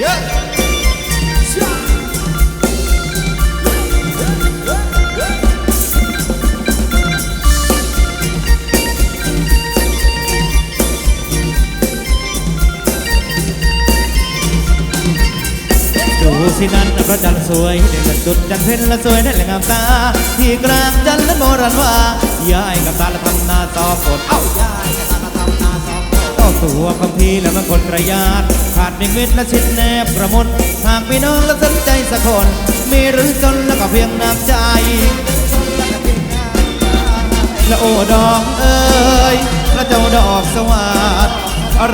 ดูสินั้นพระจันทร์สวยเด่นจุดจันทร์เพ็ญละสวยได้แหลงงามตา ที่กลางจันทร์นั้นโบราณว่ายายกับตาละทำนาต่อฝนเอ้า วของพี่และมันคนระยาดขาดมิตรมิตรและชิดแนบประมุนหากพี่น้องและสนใจสักคน มีหรือจนแล้วก็เพียงน้ำใจและโอ้ดอกเอ้ยและเจ้าดอกสวัสด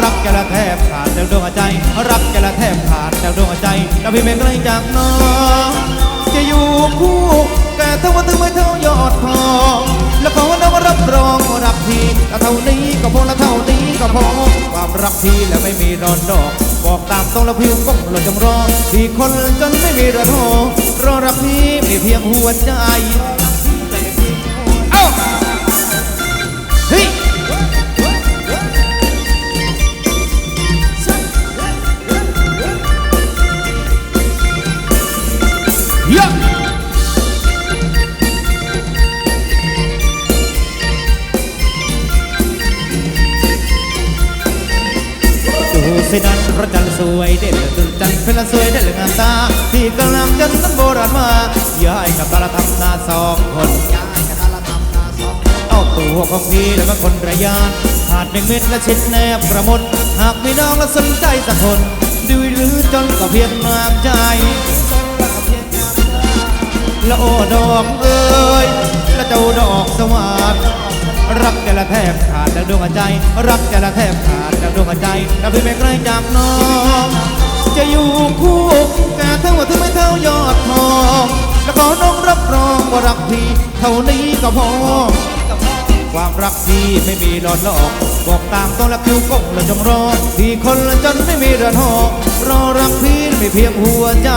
รักแกละแทบขาดจากดวงใจ รักแกละแทบขาดจากดวงใจแล้วพี่ไม่ไกลจากน้อง จะอยู่คู่แกเท่าว่าถึงไม่เท่ายอ นี้ก็พอ ความรักพี่แล้วไม่มีรอนดอก บอกตามตรงแล้วพิวก้มเราจงรอที่คนจนไม่มีรอนหอรอรักพี่มีเพียงหัวใจ ดูสินั้นพระจันทร์สวยเด่นจุดจันทร์เป็นละสวยได้เหลืองามตา ที่กำลังจันทร์นั้นโบราณมายายกับตาละทำนาสองคนยายกระตาทำนาสองคนเอาตัวของพี่และมันคนระยานขาดหนึ่งเม็ดและชิดแนบประมดหากมีน้องและสนใจสักคนดูหรือจนก็เพียงน้ำใจและโอ้ดอกเอ้ยและเจ้าดอกสวัสดรักแกละแทบขาดจากดวงใจ รักแกละแทบขาด จากดวงใจแล้วพี่ไม่ใกลจากน้อง จะอยู่คู่แกเท่าว่าถึงไม่เท่ายอดทอง แล้วก็น้องรับรองว่ารักพี่เท่านี้ก็พอ ความรักพี่ไม่มีหลอดหลอก บอกตามต้องและคิวกงและจงรอที่คนละจนไม่มีเรือนหอรอรักพี่ไม่เพียงหัวใจ